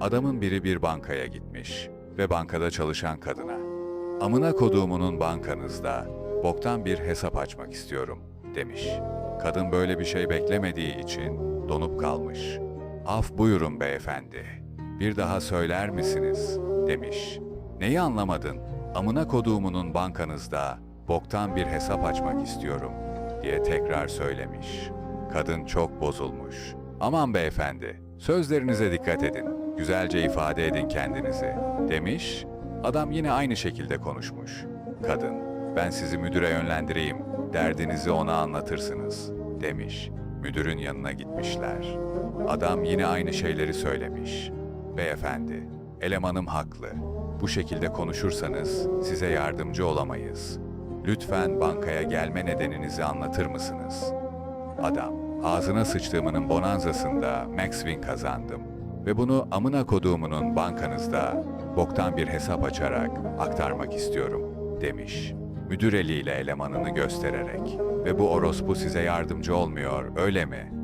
Adamın biri bir bankaya gitmiş ve bankada çalışan kadına Amına koduğumunun bankanızda boktan bir hesap açmak istiyorum demiş. Kadın böyle bir şey beklemediği için donup kalmış. Af buyurun beyefendi. Bir daha söyler misiniz? demiş. Neyi anlamadın? Amına koduğumunun bankanızda boktan bir hesap açmak istiyorum diye tekrar söylemiş. Kadın çok bozulmuş. Aman beyefendi, sözlerinize dikkat edin. Güzelce ifade edin kendinizi demiş. Adam yine aynı şekilde konuşmuş. Kadın, ben sizi müdüre yönlendireyim, derdinizi ona anlatırsınız demiş. Müdürün yanına gitmişler. Adam yine aynı şeyleri söylemiş. Beyefendi, elemanım haklı. Bu şekilde konuşursanız size yardımcı olamayız. Lütfen bankaya gelme nedeninizi anlatır mısınız? Adam, ağzına sıçtığımının bonanzasında Max Win kazandım. Ve bunu amına koduğumunun bankanızda boktan bir hesap açarak aktarmak istiyorum, demiş. Müdür eliyle elemanını göstererek. Ve bu orospu size yardımcı olmuyor, öyle mi?